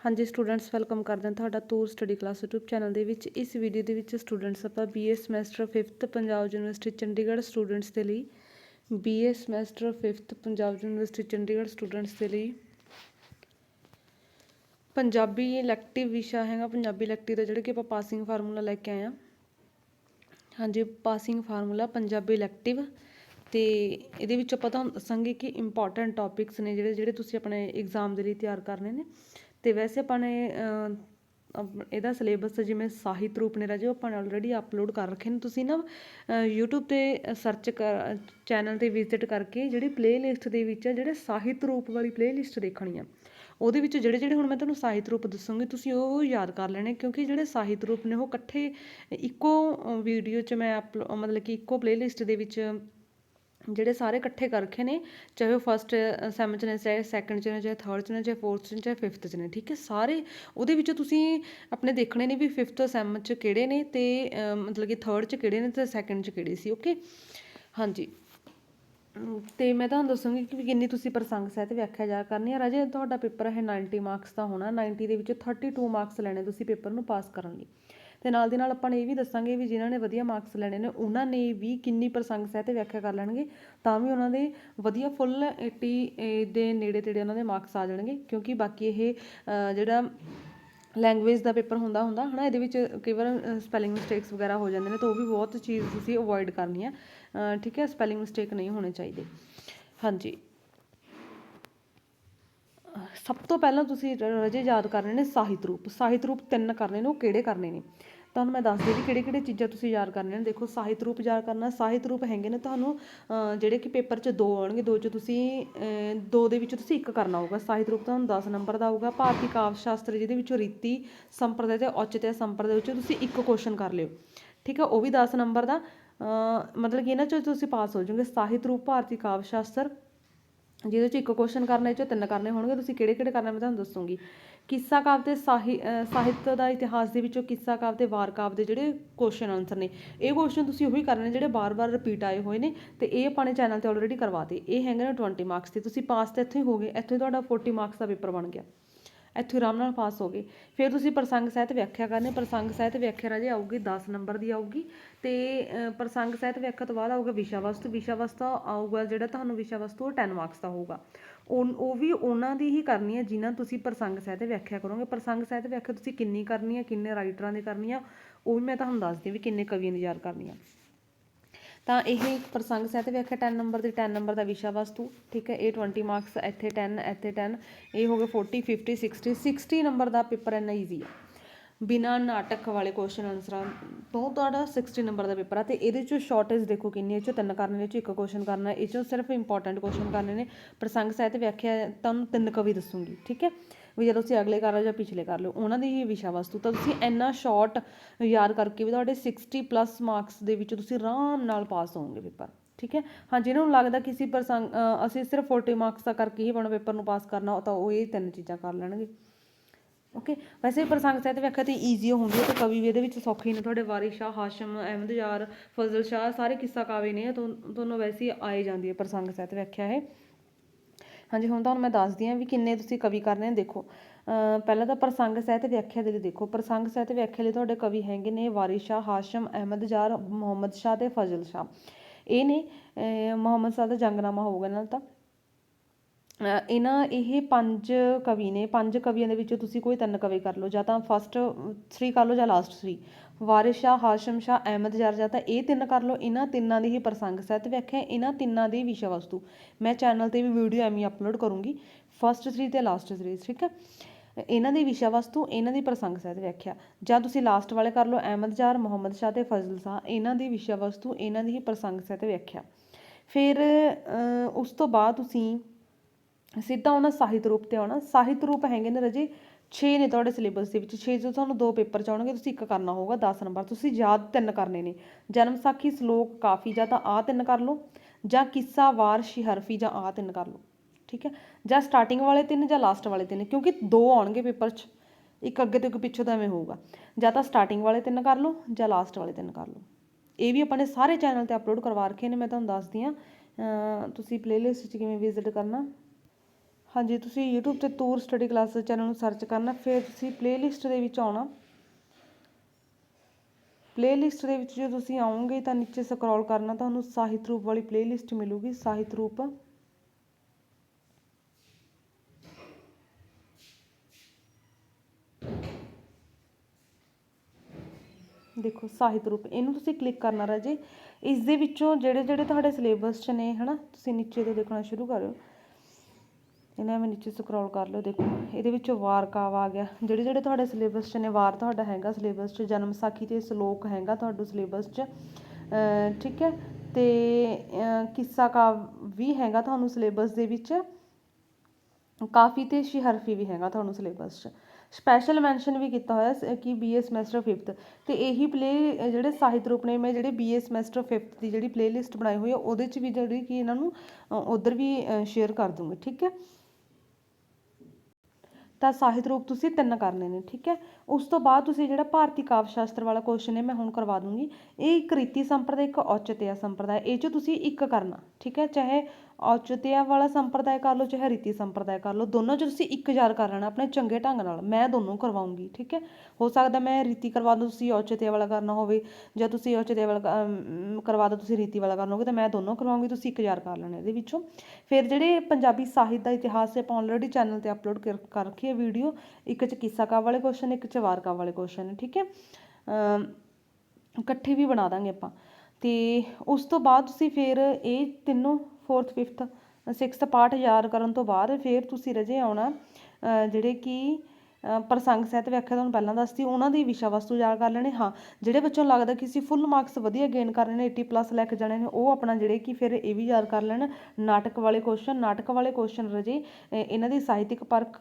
ਹਾਂਜੀ students welcome ਕਰਦੇ ਹਾਂ ਤੁਹਾਡਾ Toor study class YouTube channel ਦੇ ਵਿੱਚ। ਇਸ ਵੀਡੀਓ ਦੇ ਵਿੱਚ ਸਟੂਡੈਂਟਸ ਆਪਾਂ BA semester 5th Punjab university Chandigarh students ਦੇ ਲਈ BA semester 5th Punjab university Chandigarh students ਦੇ ਲਈ। ਪੰਜਾਬੀ ਇਲੈਕਟਿਵ ਵਿਸ਼ਾ ਹੈਗਾ, ਪੰਜਾਬੀ ਇਲੈਕਟਿਵ ਦਾ ਜਿਹੜਾ ਕਿ ਆਪਾਂ ਪਾਸਿੰਗ ਫਾਰਮੂਲਾ ਲੈ ਕੇ ਆਏ ਹਾਂ। ਹਾਂਜੀ ਪਾਸਿੰਗ ਫਾਰਮੂਲਾ ਪੰਜਾਬੀ ਇਲੈਕਟਿਵ ਤੇ ਇਹਦੇ ਵਿੱਚ ਆਪਾਂ ਤੁਹਾਨੂੰ ਦੱਸਾਂਗੇ ਕਿ ਇੰਪੋਰਟੈਂਟ ਟੌਪਿਕਸ ਨੇ ਜਿਹੜੇ ਜਿਹੜੇ ਤੁਸੀਂ ਆਪਣੇ ਐਗਜ਼ਾਮ ਦੇ ਲਈ ਤਿਆਰ ਕਰਨੇ ਨੇ। ਤੇ ਵੈਸੇ ਆਪਾਂ ਨੇ ਇਹਦਾ ਸਿਲੇਬਸ ਜਿਵੇਂ ਸਾਹਿਤ ਰੂਪ ਨੇ ਰਾਜੇ ਉਹ ਆਪਾਂ ਨੇ ਆਲਰੇਡੀ ਅਪਲੋਡ ਕਰ ਰੱਖੇ ਨੇ। ਤੁਸੀਂ ਨਾ ਅਹ, YouTube ਤੇ ਸਰਚ ਕਰ ਚੈਨਲ ਤੇ ਵਿਜ਼ਿਟ ਕਰਕੇ ਜਿਹੜੀ ਪਲੇਲਿਸਟ ਦੇ ਵਿੱਚ ਜਿਹੜੇ ਸਾਹਿਤ ਰੂਪ ਵਾਲੀ ਪਲੇਲਿਸਟ ਦੇਖਣੀ ਆ ਉਹਦੇ ਵਿੱਚ ਜਿਹੜੇ ਜਿਹੜੇ ਹੁਣ ਮੈਂ ਤੁਹਾਨੂੰ ਸਾਹਿਤ ਰੂਪ ਦੱਸੂਗੀ ਤੁਸੀਂ ਉਹ ਯਾਦ ਕਰ ਲੈਣੇ ਕਿਉਂਕਿ ਜਿਹੜੇ ਸਾਹਿਤ ਰੂਪ ਨੇ ਉਹ ਇਕੱਠੇ ਇੱਕੋ ਵੀਡੀਓ 'ਚ ਮੈਂ ਅਪਲੋ ਮਤਲਬ ਕਿ ਇੱਕੋ ਪਲੇਲਿਸਟ ਦੇ ਵਿੱਚ ਜਿਹੜੇ ਸਾਰੇ ਇਕੱਠੇ ਕਰ ਰੱਖੇ ਨੇ ਚਾਹੇ ਉਹ ਫਸਟ ਸੈਮ ਚ ਨੇ ਚਾਹੇ ਸੈਕੰਡ ਚ ਨੇ ਚਾਹੇ ਥਰਡ ਚ ਨੇ ਚਾਹੇ ਫੋਰਥ ਚ ਨੇ ਚਾਹੇ ਫਿਫਥ ਚ ਨੇ ਠੀਕ ਹੈ? ਸਾਰੇ ਉਹਦੇ ਵਿੱਚ ਤੁਸੀਂ ਆਪਣੇ ਦੇਖਣੇ ਨੇ ਵੀ ਫਿਫਥ ਸੈਮ ਚ ਕਿਹੜੇ ਨੇ ਤੇ ਮਤਲਬ ਕਿ ਥਰਡ ਚ ਕਿਹੜੇ ਨੇ ਤੇ ਸੈਕੰਡ ਚ ਕਿਹੜੇ ਸੀ ਓਕੇ ਹਾਂਜੀ। ਅਮ, ਤੇ ਮੈਂ ਤੁਹਾਨੂੰ ਦੱਸੂੰਗੀ ਕਿ ਵੀ ਕਿੰਨੀ ਤੁਸੀਂ ਪ੍ਰਸੰਗ ਸਹਿਤ ਵਿਆਖਿਆ ਜਾ ਕਰਨੀ ਹੈ। ਰਾਜੇ ਤੁਹਾਡਾ ਪੇਪਰ ਹੈ 90 ਮਾਰਕਸ ਦਾ ਹੋਣਾ 90 ਦੇ ਵਿੱਚ 32 ਮਾਰਕਸ ਲੈਣੇ ਤੁਸੀਂ ਪੇਪਰ ਨੂੰ ਪਾਸ ਕਰਨ ਲਈ। ਤੇ ਨਾਲ ਦੀ ਨਾਲ ਆਪਾਂ ਨੇ ਇਹ ਵੀ ਦੱਸਾਂਗੇ ਵੀ ਜਿਨ੍ਹਾਂ ਨੇ ਵਧੀਆ ਮਾਰਕਸ ਲੈਣੇ ਨੇ, ਉਹਨਾਂ ਨੇ ਵੀ ਕਿੰਨੀ ਪ੍ਰਸੰਗ ਸਹਿਤ ਵਿਆਖਿਆ ਕਰ ਲੈਣਗੇ, ਤਾਂ ਵੀ ਉਹਨਾਂ ਦੇ ਵਧੀਆ ਫੁੱਲ 80 ਦੇ ਨੇੜੇ ਤੇੜੇ ਉਹਨਾਂ ਦੇ ਮਾਰਕਸ ਆ ਜਾਣਗੇ, ਕਿਉਂਕਿ ਬਾਕੀ ਇਹ ਜਿਹੜਾ ਲੈਂਗੁਏਜ ਦਾ ਪੇਪਰ ਹੁੰਦਾ ਹੁੰਦਾ, ਹਨਾ, ਇਹਦੇ ਵਿੱਚ ਕਈ ਵਾਰ ਸਪੈਲਿੰਗ ਮਿਸਟੇਕਸ ਵਗੈਰਾ ਹੋ ਜਾਂਦੇ ਨੇ, ਤਾਂ ਉਹ ਵੀ ਬਹੁਤ ਚੀਜ਼ ਤੁਸੀਂ ਅਵੋਇਡ ਕਰਨੀ ਹੈ ਠੀਕ ਹੈ ਸਪੈਲਿੰਗ ਮਿਸਟੇਕ ਨਹੀਂ ਹੋਣੇ ਚਾਹੀਦੇ। ਹਾਂਜੀ। ਸਭ ਤੋਂ ਪਹਿਲਾਂ ਤੁਸੀਂ ਰ- ਰਜੇ ਯਾਦ ਕਰਨੇ ਨੇ ਸਾਹਿਤ ਰੂਪ ਸਾਹਿਤ ਰੂਪ ਤਿੰਨ ਕਰਨੇ ਨੇ, ਉਹ ਕਿਹੜੇ ਕਰਨੇ ਨੇ? ਤੁਹਾਨੂੰ ਮੈਂ ਦੱਸਦੀ ਵੀ ਕਿਹੜੇ ਕਿਹੜੇ ਚੀਜ਼ਾਂ ਤੁਸੀਂ ਯਾਦ ਕਰਨੀਆਂ ਨੇ। ਦੇਖੋ, ਸਾਹਿਤ ਰੂਪ ਯਾਦ ਕਰਨਾ, ਸਾਹਿਤ ਰੂਪ ਹੈਗੇ ਨੇ ਤੁਹਾਨੂੰ ਜਿਹੜੇ ਕਿ ਪੇਪਰ 'ਚ ਦੋ ਆਉਣਗੇ, ਦੋ 'ਚ ਤੁਸੀਂ ਦੋ ਦੇ ਵਿੱਚ ਤੁਸੀਂ ਇੱਕ ਕਰਨਾ ਹੋਊਗਾ। ਸਾਹਿਤ ਰੂਪ ਤੁਹਾਨੂੰ 10 ਨੰਬਰ ਦਾ ਆਊਗਾ। ਭਾਰਤੀ ਕਾਵਿ ਸ਼ਾਸਤਰ ਜਿਹਦੇ ਵਿੱਚੋਂ ਰੀਤੀ ਸੰਪਰਦਾਇ ਤੇ ਔਚਿਤਯ ਸੰਪਰਦਾ ਵਿੱਚੋਂ ਤੁਸੀਂ ਇੱਕ ਕੁਐਸਚਨ ਕਰ ਲਿਓ। ਠੀਕ ਹੈ, ਉਹ ਵੀ 10 ਨੰਬਰ ਦਾ। ਮਤਲਬ ਕਿ ਇਹਨਾਂ 'ਚੋਂ ਤੁਸੀਂ ਪਾਸ ਹੋ ਜਾਓਗੇ। ਸਾਹਿਤ ਰੂਪ, ਭਾਰਤੀ ਕਾਵਿ ਸ਼ਾਸਤਰ ਜਿਹਦੇ ਚ ਇੱਕ ਕੁਐਸਚਨ ਕਰਨੇ ਇਹ ਚ ਤਿੰਨ ਕਰਨੇ ਹੋਣਗੇ, ਤੁਸੀਂ ਕਿਹੜੇ ਕਿਹੜੇ ਕਰਨੇ ਮੈਂ ਤੁਹਾਨੂੰ ਦੱਸੂੰਗੀ। ਕਿੱਸਾ ਕਾਵਿ ਤੇ ਸਾਹਿ, ਅਹ ਸਾਹਿਤ ਦਾ ਇਤਿਹਾਸ ਦੇ ਵਿੱਚੋਂ ਕਿੱਸਾ ਕਾਵਿ ਤੇ ਵਾਰ ਕਾਵਿ ਦੇ ਜਿਹੜੇ ਕੁਐਸਚਨ ਆਨਸਰ ਨੇ, ਇਹ ਕੁਐਸਚਨ ਤੁਸੀਂ ਉਹੀ ਕਰਨੇ ਨੇ ਜਿਹੜੇ ਬਾਰ-ਬਾਰ ਰਿਪੀਟ ਆਏ ਹੋਏ ਨੇ, ਤੇ ਇਹ ਆਪਾਂ ਨੇ ਚੈਨਲ ਤੇ ਆਲਰੇਡੀ ਕਰਵਾਤੇ ਇਹ ਹੈਗੇ ਨੇ 20 ਮਾਰਕਸ ਤੇ, ਤੁਸੀਂ ਪਾਸ ਤਾਂ ਇੱਥੋਂ ਹੀ ਹੋ ਗਏ ਇੱਥੋਂ ਹੀ ਤੁਹਾਡਾ 40 ਮਾਰਕਸ ਦਾ ਪੇਪਰ ਬਣ ਗਿਆ। ਇੱਥੇ ਆਰਾਮ ਨਾਲ ਪਾਸ ਹੋ ਗਏ। ਫਿਰ ਤੁਸੀਂ ਪ੍ਰਸੰਗ ਸਹਿਤ ਵਿਆਖਿਆ ਕਰਨੀ, ਪ੍ਰਸੰਗ ਸਹਿਤ ਵਿਆਖਿਆ ਰਾਜੇ ਆਊਗੀ 10 ਨੰਬਰ ਦੀ ਆਊਗੀ। ਤੇ ਪ੍ਰਸੰਗ ਸਹਿਤ ਵਿਆਖਿਆ ਤੋਂ ਬਾਅਦ ਆਊਗਾ ਵਿਸ਼ਾ ਵਸਤੂ ਵਿਸ਼ਾ ਵਸਤੂ ਆਊਗਾ ਜਿਹੜਾ ਤੁਹਾਨੂੰ ਵਿਸ਼ਾ ਵਸਤੂ ਉਹ 10 ਮਾਰਕਸ ਦਾ ਹੋਊਗਾ। ਉਹ ਉਹ ਵੀ ਉਹਨਾਂ ਦੀ ਹੀ ਕਰਨੀ ਹੈ ਜਿਨ੍ਹਾਂ ਤੁਸੀਂ ਪ੍ਰਸੰਗ ਸਹਿਤ ਵਿਆਖਿਆ ਕਰੋਗੇ। ਪ੍ਰਸੰਗ ਸਹਿਤ ਵਿਆਖਿਆ ਤੁਸੀਂ ਕਿੰਨੀ ਕਰਨੀ ਹੈ, ਕਿੰਨੇ ਰਾਈਟਰਾਂ ਦੀ ਕਰਨੀ ਆ ਉਹ ਵੀ ਮੈਂ ਤੁਹਾਨੂੰ ਦੱਸਦੀ ਵੀ ਕਿੰਨੇ ਕਵੀਆਂ ਦੀ ਯਾਦ ਕਰਨੀ ਆ ਤਾਂ ਇਹ ਪ੍ਰਸੰਗ ਸਹਿਤ ਵਿਆਖਿਆ 10 ਨੰਬਰ ਦੀ 10 ਨੰਬਰ ਦਾ ਵਿਸ਼ਾ ਵਸਤੂ, ਠੀਕ ਹੈ, ਇਹ 20 ਮਾਰਕਸ ਇੱਥੇ 10 ਇੱਥੇ 10 ਇਹ ਹੋ ਗਏ 40 50 60 60 ਨੰਬਰ ਦਾ ਪੇਪਰ ਇੰਨਾ ਈਜ਼ੀ ਆ। ਬਿਨਾ ਨਾਟਕ ਵਾਲੇ ਕੁਐਸਚਨ ਆਨਸਰਾਂ ਤੋਂ ਤੁਹਾਡਾ 60 ਨੰਬਰ ਦਾ ਪੇਪਰ ਆ ਤੇ ਇਹਦੇ ਚੋਂ ਸ਼ਾਰਟੇਜ ਦੇਖੋ ਕਿੰਨੀ ਹੈ, ਇਹ ਚੋਂ ਤਿੰਨ ਕਰਨੇ ਨੇ ਚੋਂ ਇੱਕ ਕੁਐਸਚਨ ਕਰਨਾ, ਇਹ ਚੋਂ ਸਿਰਫ ਇੰਪੋਰਟੈਂਟ ਕੁਐਸਚਨ ਕਰਨੇ ਨੇ। ਪ੍ਰਸੰਗ ਸਹਿਤ ਵਿਆਖਿਆ ਤੁਹਾਨੂੰ ਤਿੰਨ ਕਵੀ ਦੱਸੂਗੀ, ਠੀਕ ਹੈ। ਵੀ ਜਦੋਂ ਤੁਸੀਂ ਅਗਲੇ ਕਰ ਲਓ ਜਾਂ ਪਿਛਲੇ ਕਰ ਲਓ, ਉਹਨਾਂ ਦੀ ਹੀ ਵਿਸ਼ਾ ਵਸਤੂ। ਤਾਂ ਤੁਸੀਂ ਇੰਨਾ ਸ਼ਾਰਟ ਯਾਦ ਕਰਕੇ ਵੀ ਤੁਹਾਡੇ 60 ਪਲੱਸ ਮਾਰਕਸ ਦੇ ਵਿੱਚ ਤੁਸੀਂ ਆਰਾਮ ਨਾਲ ਪਾਸ ਹੋਵੋਗੇ ਪੇਪਰ ਠੀਕ ਹੈ? ਹਾਂ, ਜਿਹਨਾਂ ਨੂੰ ਲੱਗਦਾ ਕਿਸੇ ਪ੍ਰਸੰਗ ਅਸੀਂ ਸਿਰਫ 40 ਮਾਰਕਸ ਦਾ ਕਰਕੇ ਹੀ ਆਪਣਾ ਪੇਪਰ ਨੂੰ ਪਾਸ ਕਰਨਾ, ਤਾਂ ਉਹ ਇਹ ਤਿੰਨ ਚੀਜ਼ਾਂ ਕਰ ਲੈਣਗੇ। ਓਕੇ ਵੈਸੇ ਪ੍ਰਸੰਗ ਸਾਹਿਤ ਵਿਆਖਿਆ ਤੇ ਈਜ਼ੀ ਹੁੰਦੀ ਹੈ ਤੇ ਕਵੀ ਵੀ ਇਹਦੇ ਵਿੱਚ ਸੌਖੇ ਨੇ। ਤੁਹਾਡੇ ਵਾਰਿਸ ਸ਼ਾਹ, ਹਾਸ਼ਮ, ਅਹਿਮਦ ਯਾਰ, ਫਜ਼ਲ ਸ਼ਾਹ, ਸਾਰੇ ਕਿੱਸਾ ਕਾਵੇ ਨੇ ਤੁਹਾਨੂੰ ਵੈਸੇ ਹੀ ਆਏ ਜਾਂਦੀ ਹੈ ਪ੍ਰਸੰਗ ਸਾਹਿਤ ਵਿਆਖਿਆ ਇਹ। ਹਾਂਜੀ, ਹੁਣ ਤੁਹਾਨੂੰ ਮੈਂ ਦੱਸਦੀ ਹਾਂ ਵੀ ਕਿੰਨੇ ਤੁਸੀਂ ਕਵੀ ਕਰਨੇ ਨੇ ਦੇਖੋ ਪਹਿਲਾਂ ਤਾਂ ਪ੍ਰਸੰਗ ਸਹਿਤ ਵਿਆਖਿਆ ਦੇ ਲਈ ਦੇਖੋ। ਪ੍ਰਸੰਗ ਸਹਿਤ ਵਿਆਖਿਆ ਲਈ ਤੁਹਾਡੇ ਕਵੀ ਹੈਗੇ ਨੇ ਵਾਰਿਸ ਸ਼ਾਹ, ਹਾਸ਼ਮ ਅਹਿਮਦ ਜਾਰ ਮੁਹੰਮਦ ਸ਼ਾਹ ਤੇ ਫਜ਼ਲ ਸ਼ਾਹ। ਇਹ ਨੇ ਮੁਹੰਮਦ ਸ਼ਾਹ ਦਾ ਜੰਗਨਾਮਾ ਹੋਊਗਾ ਨਾਲ ਤਾਂ ਇਹਨਾਂ ਇਹ ਪੰਜ ਕਵੀ ਨੇ, ਪੰਜ ਕਵੀਆਂ ਦੇ ਵਿੱਚੋਂ ਤੁਸੀਂ ਕੋਈ ਤਿੰਨ ਕਵੀ ਕਰ ਲਓ, ਜਾਂ ਤਾਂ ਫਸਟ 3 ਕਰ ਲਓ ਜਾਂ ਲਾਸਟ 3 ਵਾਰਿਸ ਸ਼ਾਹ, ਹਾਸ਼ਮ ਸ਼ਾਹ, ਅਹਿਮਦ ਯਾਰ ਜਾਂ ਤਾਂ ਇਹ ਤਿੰਨ ਕਰ ਲਓ, ਇਹਨਾਂ ਤਿੰਨਾਂ ਦੀ ਹੀ ਪ੍ਰਸੰਗ ਸਹਿਤ ਵਿਆਖਿਆ, ਇਹਨਾਂ ਤਿੰਨਾਂ ਦੀ ਵਿਸ਼ਾ ਵਸਤੂ। ਮੈਂ ਚੈਨਲ ਤੇ ਵੀ ਵੀਡੀਓ ਐਵੇਂ ਅਪਲੋਡ ਕਰੂੰਗੀ ਫਸਟ 3 ਤੇ ਲਾਸਟ 3 ਠੀਕ ਹੈ? ਇਹਨਾਂ ਦੀ ਵਿਸ਼ਾ ਵਸਤੂ, ਇਹਨਾਂ ਦੀ ਪ੍ਰਸੰਗ ਸਹਿਤ ਵਿਆਖਿਆ। ਜਾਂ ਤੁਸੀਂ ਲਾਸਟ ਵਾਲੇ ਕਰ ਲਓ, ਅਹਿਮਦ ਯਾਰ ਮੁਹੰਮਦ ਸ਼ਾਹ ਤੇ ਫਜ਼ਲ ਸ਼ਾਹ, ਇਹਨਾਂ ਦੀ ਵਿਸ਼ਾ ਵਸਤੂ, ਇਹਨਾਂ ਦੀ ਹੀ ਪ੍ਰਸੰਗ ਸਹਿਤ ਵਿਆਖਿਆ। ਫਿਰ ਉਸ ਤੋਂ ਬਾਅਦ ਤੁਸੀਂ ਸਿੱਧਾ ਆਉਣਾ, ਸਾਹਿਤ ਰੂਪ ਤੇ ਆਉਣਾ। ਸਾਹਿਤ ਰੂਪ ਹੈਗੇ ਨੇ ਰਜੇ 6 ਨੇ ਤੁਹਾਡੇ ਸਿਲੇਬਸ ਦੇ ਵਿੱਚ। 6 ਜੋ ਤੁਹਾਨੂੰ ਦੋ ਪੇਪਰ ਚ ਆਉਣਗੇ, ਤੁਸੀਂ ਇੱਕ ਕਰਨਾ ਹੋਊਗਾ 10 ਨੰਬਰ। ਤੁਸੀਂ ਯਾਦ ਤਿੰਨ ਕਰਨੇ ਨੇ। ਜਨਮ ਸਾਖੀ, ਸ਼ਲੋਕ, ਕਾਫੀ ਜਾਂ ਤਾਂ ਆ ਤਿੰਨ ਕਰ ਲਓ, ਜਾਂ ਕਿੱਸਾ, ਵਾਰ, ਸ਼ਿਹਰਫੀ ਜਾਂ ਆ ਤਿੰਨ ਕਰ ਲਓ। ਠੀਕ ਹੈ? ਜਾਂ ਸਟਾਰਟਿੰਗ ਵਾਲੇ ਤਿੰਨ ਜਾਂ ਲਾਸਟ ਵਾਲੇ ਤਿੰਨ, ਕਿਉਂਕਿ ਦੋ ਆਉਣਗੇ ਪੇਪਰ 'ਚ। ਇੱਕ ਅੱਗੇ ਤੇ ਇੱਕ ਪਿੱਛੋਂ ਤਾਂ ਐਵੇਂ ਹੋਊਗਾ। ਜਾਂ ਤਾਂ ਸਟਾਰਟਿੰਗ ਵਾਲੇ ਤਿੰਨ ਕਰ ਲਓ, ਜਾਂ ਲਾਸਟ ਵਾਲੇ ਤਿੰਨ ਕਰ ਲਓ। ਇਹ ਵੀ ਆਪਾਂ ਨੇ ਸਾਰੇ ਚੈਨਲ ਤੇ ਅਪਲੋਡ ਕਰਵਾ ਰੱਖੇ ਨੇ, ਮੈਂ ਤੁਹਾਨੂੰ ਦੱਸਦੀ ਹਾਂ। ਤੁਸੀਂ ਪਲੇਲਿਸਟ 'ਚ ਕਿਵੇਂ ਵਿਜ਼ਿਟ ਕਰਨਾ। ਹਾਂਜੀ, ਤੁਸੀਂ YouTube ਤੇ ਤੂਰ ਸਟੱਡੀ ਕਲਾਸਿਸ ਚੈਨਲ ਨੂੰ ਸਰਚ ਕਰਨਾ, ਫਿਰ ਤੁਸੀਂ ਪਲੇਲਿਸਟ ਦੇ ਵਿੱਚ ਆਉਣਾ। ਪਲੇਲਿਸਟ ਦੇ ਵਿੱਚ ਜੇ ਤੁਸੀਂ ਆਓਗੇ ਤਾਂ ਨੀਚੇ ਸਕਰੋਲ ਕਰਨਾ, ਤੁਹਾਨੂੰ ਸਾਹਿਤ ਰੂਪ ਵਾਲੀ ਪਲੇਲਿਸਟ ਮਿਲੂਗੀ, ਸਾਹਿਤ ਰੂਪ। ਦੇਖੋ, ਸਾਹਿਤ ਰੂਪ, ਇਹਨੂੰ ਤੁਸੀਂ ਕਲਿੱਕ ਕਰਨਾ ਰਾਜੇ। ਇਸ ਦੇ ਵਿੱਚੋਂ ਜਿਹੜੇ ਜਿਹੜੇ ਤੁਹਾਡੇ ਸਿਲੇਬਸ 'ਚ ਨੇ, ਹਨਾ, ਤੁਸੀਂ ਨੀਚੇ ਤੋਂ ਦੇਖਣਾ ਸ਼ੁਰੂ ਕਰਿਓ। ਇਹਨਾਂ ਮੈਂ ਨੀਚੇ ਸਕਰੋਲ ਕਰ ਲਓ, ਦੇਖੋ। ਇਹਦੇ ਵਿੱਚੋਂ ਵਾਰ ਕਾਵ ਆ ਗਿਆ। ਜਿਹੜੇ ਜਿਹੜੇ ਤੁਹਾਡੇ ਸਿਲੇਬਸ 'ਚ ਨੇ, ਵਾਰ ਤੁਹਾਡਾ ਹੈਗਾ ਸਿਲੇਬਸ 'ਚ, ਜਨਮ ਸਾਖੀ ਤੇ ਸ਼ਲੋਕ ਹੈਗਾ ਤੁਹਾਡੇ ਸਿਲੇਬਸ 'ਚ। ਠੀਕ ਹੈ? ਤੇ ਕਿੱਸਾ ਕਾਵ ਵੀ ਹੈਗਾ ਤੁਹਾਨੂੰ ਸਿਲੇਬਸ ਦੇ ਵਿੱਚ। ਕਾਫੀ ਤੇ ਸ਼ਿਹਰਫੀ ਵੀ ਹੈਗਾ ਤੁਹਾਨੂੰ ਸਿਲੇਬਸ 'ਚ। ਸਪੈਸ਼ਲ ਮੈਂਸ਼ਨ ਵੀ ਕੀਤਾ ਹੋਇਆ ਸ- ਕਿ ਬੀਏ ਸਮੈਸਟਰ 5th ਤੇ ਇਹੀ ਪਲੇ ਜਿਹੜੇ ਸਾਹਿਤ ਰੂਪ ਨੇ, ਮੈਂ ਜਿਹੜੇ ਬੀਏ ਸਮੈਸਟਰ 5th ਦੀ ਜਿਹੜੀ ਪਲੇਲਿਸਟ ਬਣਾਈ ਹੋਈ ਹੈ ਉਹਦੇ 'ਚ ਵੀ ਜਿਹੜੀ ਕਿ ਇਹਨਾਂ ਨੂੰ ਉਧਰ ਵੀ ਸ਼ੇਅਰ ਕਰ ਦੂੰਗੀ, ਠੀਕ ਹੈ? ਤਾਂ ਸਾਹਿਤ ਰੂਪ ਤੁਸੀਂ ਤਿੰਨ ਕਰਨੇ ਨੇ ਠੀਕ ਹੈ? ਉਸ ਤੋਂ ਬਾਅਦ ਤੁਸੀਂ ਜਿਹੜਾ ਭਾਰਤੀ ਕਾਵਿ ਸ਼ਾਸਤਰ ਵਾਲਾ ਕੁਐਸਚਨ ਹੈ, ਮੈਂ ਹੁਣ ਕਰਵਾ ਦੂੰਗੀ। ਇਹ ਇੱਕ ਰੀਤੀ ਸੰਪਰਦਾ ਇੱਕ ਔਚਿਤਯ ਸੰਪਰਦਾ ਇਹ 'ਚ ਤੁਸੀਂ ਇੱਕ ਕਰਨਾ, ਠੀਕ ਹੈ? ਚਾਹੇ ਔਚਿਤਯ ਵਾਲਾ ਸੰਪਰਦਾਇ ਕਰ ਲਓ ਚਾਹੇ ਰੀਤੀ ਸੰਪਰਦਾਇ ਕਰ ਲਓ, ਦੋਨੋਂ 'ਚ ਤੁਸੀਂ ਇੱਕ ਯਾਰ ਕਰ ਲੈਣਾ ਆਪਣੇ ਚੰਗੇ ਢੰਗ ਨਾਲ। ਮੈਂ ਦੋਨੋਂ ਕਰਵਾਉਂਗੀ, ਠੀਕ ਹੈ? ਹੋ ਸਕਦਾ ਮੈਂ ਰੀਤੀ ਕਰਵਾ ਦੂੰ, ਤੁਸੀਂ ਔਚਿਤਯ ਵਾਲਾ ਕਰਨਾ ਹੋਵੇ ਜਾਂ ਤੁਸੀਂ ਔਚਿਤਯ ਵਾਲਾ ਕਰਵਾ ਦੋ ਤੁਸੀਂ ਰੀਤੀ ਵਾਲਾ ਕਰਨਾ ਹੋਵੇ ਤਾਂ ਮੈਂ ਦੋਨੋਂ ਕਰਵਾਉਂਗੀ, ਤੁਸੀਂ ਇੱਕ ਯਾਦ ਕਰ ਲੈਣਾ ਇਹਦੇ ਵਿੱਚੋਂ। ਫਿਰ ਜਿਹੜੇ ਪੰਜਾਬੀ ਸਾਹਿਤ ਦਾ ਇਤਿਹਾਸ ਹੈ ਆਪਾਂ ਆਲਰੇਡੀ ਚੈਨਲ ਤੇ ਅਪਲੋਡ ਕਰ ਰੱਖੀ ਹੈ ਵੀਡੀਓ ਇੱਕ 'ਚ ਕਿੱਸਾ ਕਾਵ ਵਾਲੇ ਕੁਐਸਚਨ ਇੱਕ 'ਚ ਵਾਰ ਕਾਵ ਵਾਲੇ ਕੁਐਸਚਨ ਠੀਕ ਹੈ? ਇਕੱਠੇ ਵੀ ਬਣਾ ਦਾਂਗੇ ਆਪਾਂ। ਤੇ ਉਸ ਤੋਂ ਬਾਅਦ ਤੁਸੀਂ ਫਿਰ ਇਹ ਤਿੰਨੋਂ 4th 5th 6th ਪਾਰਟ ਯਾਦ ਕਰਨ ਤੋਂ ਬਾਅਦ ਫਿਰ ਤੁਸੀਂ ਰਜੇ ਆਉਣਾ ਜਿਹੜੇ ਕਿ ਪ੍ਰਸੰਗ ਸਹਿਤ ਵਿਆਖਿਆ ਤੁਹਾਨੂੰ ਪਹਿਲਾਂ ਦੱਸਤੀ, ਉਹਨਾਂ ਦੀ ਵਿਸ਼ਾ ਵਸਤੂ ਯਾਦ ਕਰ ਲੈਣੇ, ਹਾਂ, ਜਿਹੜੇ ਬੱਚੋਂ ਲੱਗਦਾ ਕਿ ਅਸੀਂ ਫੁੱਲ ਮਾਰਕਸ ਵਧੀਆ ਗੇਨ ਕਰਨੇ ਨੇ 80 ਪਲੱਸ ਲੈ ਕੇ ਜਾਣੇ ਨੇ, ਉਹ ਆਪਣਾ ਜਿਹੜੇ ਕਿ ਫਿਰ ਇਹ ਵੀ ਯਾਦ ਕਰ ਲੈਣ, ਨਾਟਕ ਵਾਲੇ ਕੁਐਸਚਨ ਨਾਟਕ ਵਾਲੇ ਕੁਐਸਚਨ ਰਜੇ ਇਹਨਾਂ ਦੀ ਸਾਹਿਤਿਕ ਪਰਖ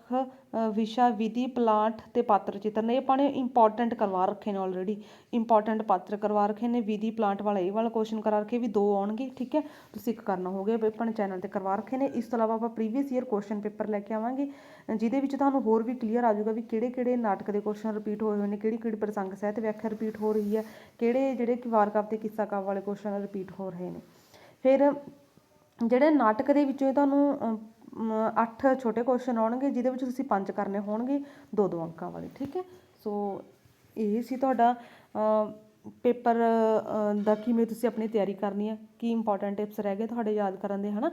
ਵਿਸ਼ਾ, ਵਿਧੀ, ਪਲਾਂਟ ਤੇ ਪਾਤਰ ਚਿੱਤਰ ਨੇ ਇਹ ਆਪਾਂ ਨੇ ਇੰਪੋਰਟੈਂਟ ਕਰਵਾ ਰੱਖੇ ਨੇ ਆਲਰੇਡੀ ਇੰਪੋਰਟੈਂਟ ਪਾਤਰ ਕਰਵਾ ਰੱਖੇ ਨੇ, ਵਿਧੀ, ਪਲਾਂਟ ਵਾਲਾ ਇਹ ਵਾਲਾ ਕੁਐਸਚਨ ਕਰਾ ਰੱਖੇ, ਵੀ ਦੋ ਆਉਣਗੇ, ਠੀਕ ਹੈ, ਤੁਸੀਂ ਇੱਕ ਕਰਨਾ ਹੋ ਗਿਆ, ਵੀ ਆਪਾਂ ਚੈਨਲ ਤੇ ਕਰਵਾ ਰੱਖੇ ਨੇ, ਇਸ ਤੋਂ ਇਲਾਵਾ ਆਪਾਂ ਪ੍ਰੀਵੀਅਸ ਈਅਰ ਕੁਐਸਚਨ ਪੇਪਰ ਲੈ ਕੇ ਆਵਾਂਗੇ, ਜਿਹਦੇ ਵਿੱਚ ਤੁਹਾਨੂੰ ਹੋਰ ਵੀ ਕਲੀਅਰ ਆ ਜਾਊਗਾ ਵੀ ਕਿਹੜੇ ਕਿਹੜੇ ਨਾਟਕ ਦੇ ਕੁਐਸਚਨ ਰਿਪੀਟ ਹੋਏ ਹੋਏ ਨੇ, ਕਿਹੜੀ ਕਿਹੜੀ ਪ੍ਰਸੰਗ ਸਹਿਤ ਵਿਆਖਿਆ ਰਿਪੀਟ ਹੋ ਰਹੀ ਹੈ, ਕਿਹੜੇ ਜਿਹੜੇ ਕਿ ਵਾਰ ਕਾਵ ਤੇ ਕਿੱਸਾ ਕਾਵ ਵਾਲੇ ਕੁਐਸਚਨ ਰਿਪੀਟ ਹੋ ਰਹੇ ਨੇ। ਫਿਰ ਜਿਹੜੇ ਨਾਟਕ ਦੇ ਵਿੱਚੋਂ ਤੁਹਾਨੂੰ ਅੱਠ ਛੋਟੇ ਕੁਐਸਚਨ ਆਉਣਗੇ, ਜਿਹਦੇ ਵਿੱਚ ਤੁਸੀਂ ਪੰਜ ਕਰਨੇ ਹੋਣਗੇ, ਦੋ ਦੋ ਅੰਕਾਂ ਵਾਲੇ, ਠੀਕ ਹੈ? ਸੋ ਇਹ ਸੀ ਤੁਹਾਡਾ ਪੇਪਰ ਦਾ ਕਿਵੇਂ ਤੁਸੀਂ ਆਪਣੀ ਤਿਆਰੀ ਕਰਨੀ ਹੈ, ਕੀ ਇੰਪੋਰਟੈਂਟ ਟਿਪਸ ਰਹਿ ਗਏ ਤੁਹਾਡੇ ਯਾਦ ਕਰਨ ਦੇ, ਹਨਾ?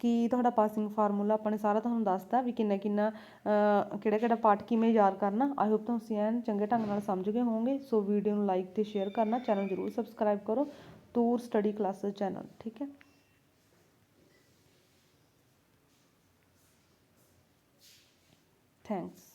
ਕਿ ਤੁਹਾਡਾ ਪਾਸਿੰਗ ਫਾਰਮੂਲਾ ਆਪਾਂ ਨੇ ਸਾਰਾ ਤੁਹਾਨੂੰ ਦੱਸਤਾ ਵੀ ਕਿੰਨਾ ਕਿੰਨਾ ਕਿਹੜਾ ਕਿਹੜਾ ਪਾਠ ਕਿਵੇਂ ਯਾਦ ਕਰਨਾ। ਆਈ ਹੋਪ ਤੁਸੀਂ ਐਨ ਚੰਗੇ ਢੰਗ ਨਾਲ ਸਮਝ ਗਏ ਹੋਵੋਗੇ। ਸੋ ਵੀਡੀਓ ਨੂੰ ਲਾਈਕ ਤੇ ਸ਼ੇਅਰ ਕਰਨਾ। ਚੈਨਲ ਜ਼ਰੂਰ ਸਬਸਕ੍ਰਾਈਬ ਕਰੋ। ਤੂਰ ਸਟੱਡੀ ਕਲਾਸਿਸ ਚੈਨਲ ਠੀਕ ਹੈ? ਥੈਂਕਸ